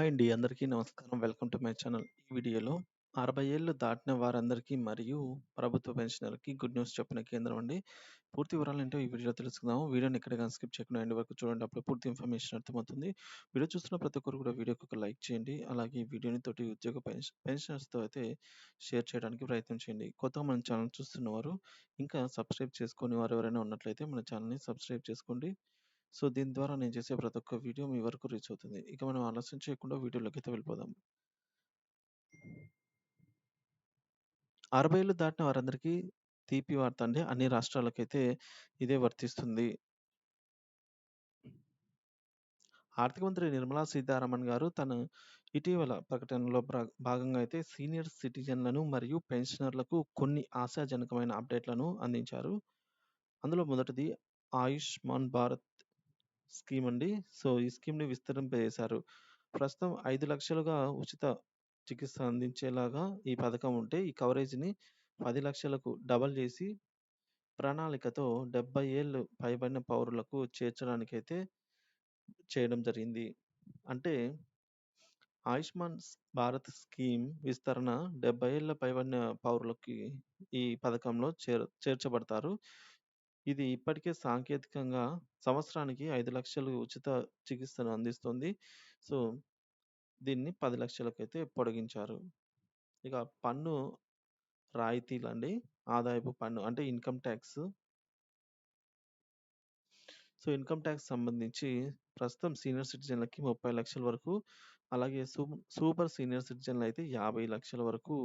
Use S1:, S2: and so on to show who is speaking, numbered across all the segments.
S1: Hi అండి. అందరికీ నమస్కారం. Welcome to my channel. ఈ వీడియోలో అరవై ఏళ్ళు దాటిన వారందరికీ మరియు ప్రభుత్వ పెన్షనర్కి గుడ్ న్యూస్ చెప్పిన కేంద్రం అండి. పూర్తి వివరాలు ఏంటో ఈ వీడియోలో తెలుసుకుందాము. వీడియోని ఎక్కడ గాని స్కిప్ చేయకుండా ఎండ్ వరకు చూడండి. అప్పుడు పూర్తి ఇన్ఫర్మేషన్ అర్థమవుతుంది. వీడియో చూస్తున్న ప్రతి ఒక్కరు కూడా వీడియోకి ఒక లైక్ చేయండి. అలాగే ఈ వీడియోని తోటి ఉద్యోగ పెన్షనర్స్‌తో అయితే షేర్ చేయడానికి ప్రయత్నం చేయండి. కొత్తగా మన ఛానల్ చూస్తున్నవారు ఇంకా సబ్స్క్రైబ్ చేసుకుని వారు ఎవరైనా ఉన్నట్లయితే మన ఛానల్‌ని సబ్స్క్రైబ్ చేసుకోండి. సో, దీని ద్వారా నేను చేసే ప్రతి ఒక్క వీడియో మీ వరకు రీచ్ అవుతుంది. ఇక మనం ఆలస్యం చేయకుండా వీడియోలోకైతే వెళ్ళిపోదాం. 60 ఏళ్ళు దాటిన వారందరికీ తీపి వార్త అండి. అన్ని రాష్ట్రాలకైతే ఇదే వర్తిస్తుంది. ఆర్థిక మంత్రి నిర్మలా సీతారామన్ గారు తన ఇటీవల ప్రకటనలో ప్ర భాగంగా అయితే సీనియర్ సిటిజన్‌లను మరియు పెన్షనర్‌లకు కొన్ని ఆశాజనకమైన అప్డేట్‌లను అందించారు. అందులో మొదటిది ఆయుష్మాన్ భారత్ స్కీమ్ అండి. సో, ఈ స్కీమ్‌ని విస్తరింపజేశారు. ప్రస్తుతం ఐదు లక్షలుగా ఉచిత చికిత్స అందించేలాగా ఈ పథకం ఉంటే, ఈ కవరేజ్‌ని పది లక్షలకు డబుల్ చేసి ప్రణాళికతో డెబ్బై ఏళ్ళు పైబడిన పౌరులకు చేర్చడానికైతే చేయడం జరిగింది. అంటే ఆయుష్మాన్ భారత్ స్కీమ్ విస్తరణ డెబ్బై ఏళ్ళ పైబడిన పౌరులకి ఈ పథకంలో చేర్ చేర్చబడతారు. ఇది ఇప్పటికే సాంకేతికంగా సంవత్సరానికి ఐదు లక్షలు ఉచిత చికిత్సను అందిస్తుంది. సో, దీన్ని 10,00,000కైతే పొడిగించారు. ఇక పన్ను రాయితీలండి. ఆదాయపు పన్ను అంటే income tax so, income tax సంబంధించి ప్రస్తుతం సీనియర్ సిటిజన్‌లకి ముప్పై లక్షల వరకు, అలాగే సూప్ సూపర్ సీనియర్ సిటిజన్లు అయితే యాభై లక్షల వరకు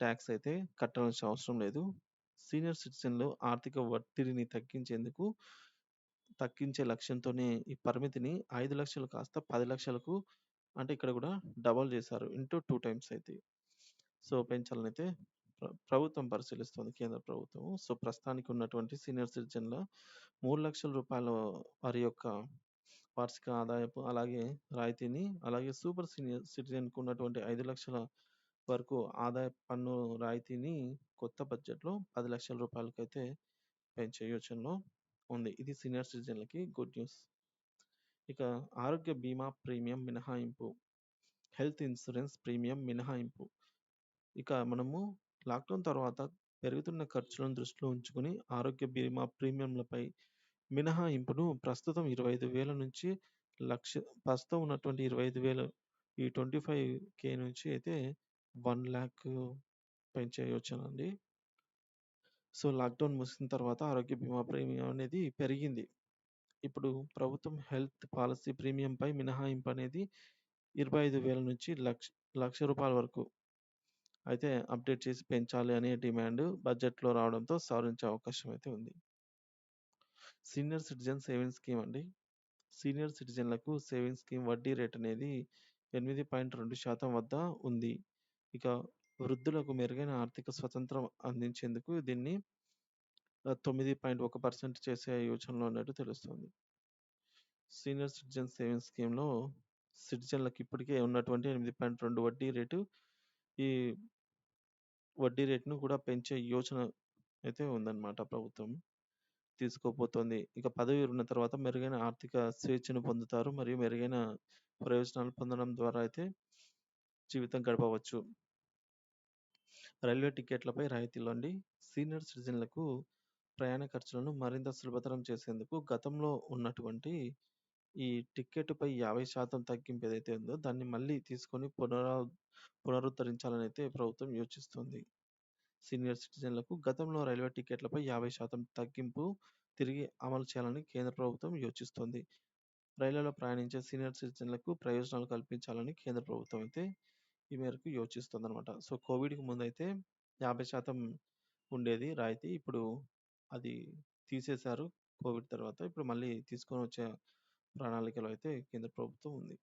S1: ట్యాక్స్ అయితే కట్టాల్సిన అవసరం లేదు. సీనియర్ సిటిజన్‌లు ఆర్థిక ఒత్తిడిని తగ్గించేందుకు తగ్గించే లక్ష్యంతోనే ఈ పరిమితిని ఐదు లక్షలు కాస్త పది లక్షలకు అంటే ఇక్కడ కూడా డబుల్ చేశారు. ఇంటూ టూ టైమ్స్ అయితే. సో, పెంచాలని అయితే ప్రభుత్వం పరిశీలిస్తుంది కేంద్ర ప్రభుత్వం. సో, ప్రస్తుతానికి ఉన్నటువంటి సీనియర్ సిటిజన్‌ల మూడు లక్షల రూపాయల వారి యొక్క వార్షిక ఆదాయపు అలాగే రాయితీని, అలాగే సూపర్ సీనియర్ సిటిజన్‌కు ఉన్నటువంటి ఐదు లక్షల వరకు ఆదాయపు పన్ను రాయితీని కొత్త బడ్జెట్‌లో పది లక్షల 10,00,000కైతే పెంచే యోచనలో ఉంది. ఇది సీనియర్ సిటిజన్‌లకి గుడ్ న్యూస్. ఇక ఆరోగ్య బీమా ప్రీమియం మినహాయింపు. హెల్త్ ఇన్సూరెన్స్ ప్రీమియం మినహాయింపు. ఇక మనము లాక్‌డౌన్ తర్వాత పెరుగుతున్న ఖర్చులను దృష్టిలో ఉంచుకొని ఆరోగ్య బీమా ప్రీమియంలపై మినహాయింపును ప్రస్తుతం 25,000 నుంచి లక్ష ప్రస్తుతం ఉన్నటువంటి 25,000 ఈ 25,000 నుంచి అయితే 1,00,000 పెంచే యోచన అండి. సో, లాక్‌డౌన్ ముగిసిన తర్వాత ఆరోగ్య బీమా ప్రీమియం అనేది పెరిగింది. ఇప్పుడు ప్రభుత్వం హెల్త్ పాలసీ ప్రీమియంపై మినహాయింపు అనేది 25,000 నుంచి లక్ష లక్ష రూపాయల వరకు అయితే అప్డేట్ చేసి పెంచాలి అనే డిమాండ్ బడ్జెట్‌లో రావడంతో సవరించే అవకాశం అయితే ఉంది. సీనియర్ సిటిజన్ సేవింగ్స్ స్కీమ్ అండి. సీనియర్ సిటిజన్‌లకు సేవింగ్స్ స్కీమ్ వడ్డీ రేట్ అనేది 8.2% వద్ద ఉంది. ఇక వృద్ధులకు మెరుగైన ఆర్థిక స్వతంత్రం అందించేందుకు దీన్ని తొమ్మిది పాయింట్ ఒక పర్సెంట్ చేసే యోచనలో ఉన్నట్టు తెలుస్తుంది. సీనియర్ సిటిజన్ సేవింగ్స్ స్కీమ్‌లో సిటిజన్లకు ఇప్పటికే ఉన్నటువంటి 8.2 వడ్డీ రేటు ఈ వడ్డీ రేటును కూడా పెంచే యోచన అయితే ఉందన్నమాట ప్రభుత్వం. తీసుకోబోతోంది. ఇక పదవి ఉన్న తర్వాత మెరుగైన ఆర్థిక స్వేచ్ఛను పొందుతారు. మరియు మెరుగైన ప్రయోజనాలు పొందడం ద్వారా అయితే జీవితం గడపవచ్చు. రైల్వే టికెట్లపై రాయితీలండి. సీనియర్ సిటిజన్‌లకు ప్రయాణ ఖర్చులను మరింత సులభతరం చేసేందుకు గతంలో ఉన్నటువంటి ఈ టికెట్‌పై 50% తగ్గింపు ఏదైతే ఉందో దాన్ని మళ్ళీ తీసుకొని పునరా పునరుద్ధరించాలని అయితే ప్రభుత్వం యోచిస్తుంది. సీనియర్ సిటిజన్‌లకు గతంలో రైల్వే టికెట్లపై 50% తగ్గింపు తిరిగి అమలు చేయాలని కేంద్ర ప్రభుత్వం యోచిస్తోంది. రైళ్ళలో ప్రయాణించే సీనియర్ సిటిజన్‌లకు ప్రయోజనాలు కల్పించాలని కేంద్ర ప్రభుత్వం అయితే ఈ మేరకు యోచిస్తోందనమాట. సో, కోవిడ్‌కి ముందైతే 50% ఉండేది రాయితీ. ఇప్పుడు అది తీసేశారు కోవిడ్ తర్వాత. ఇప్పుడు మళ్ళీ తీసుకొనొచ్చే ప్రణాళికలో అయితే కేంద్ర ప్రభుత్వం ఉంది.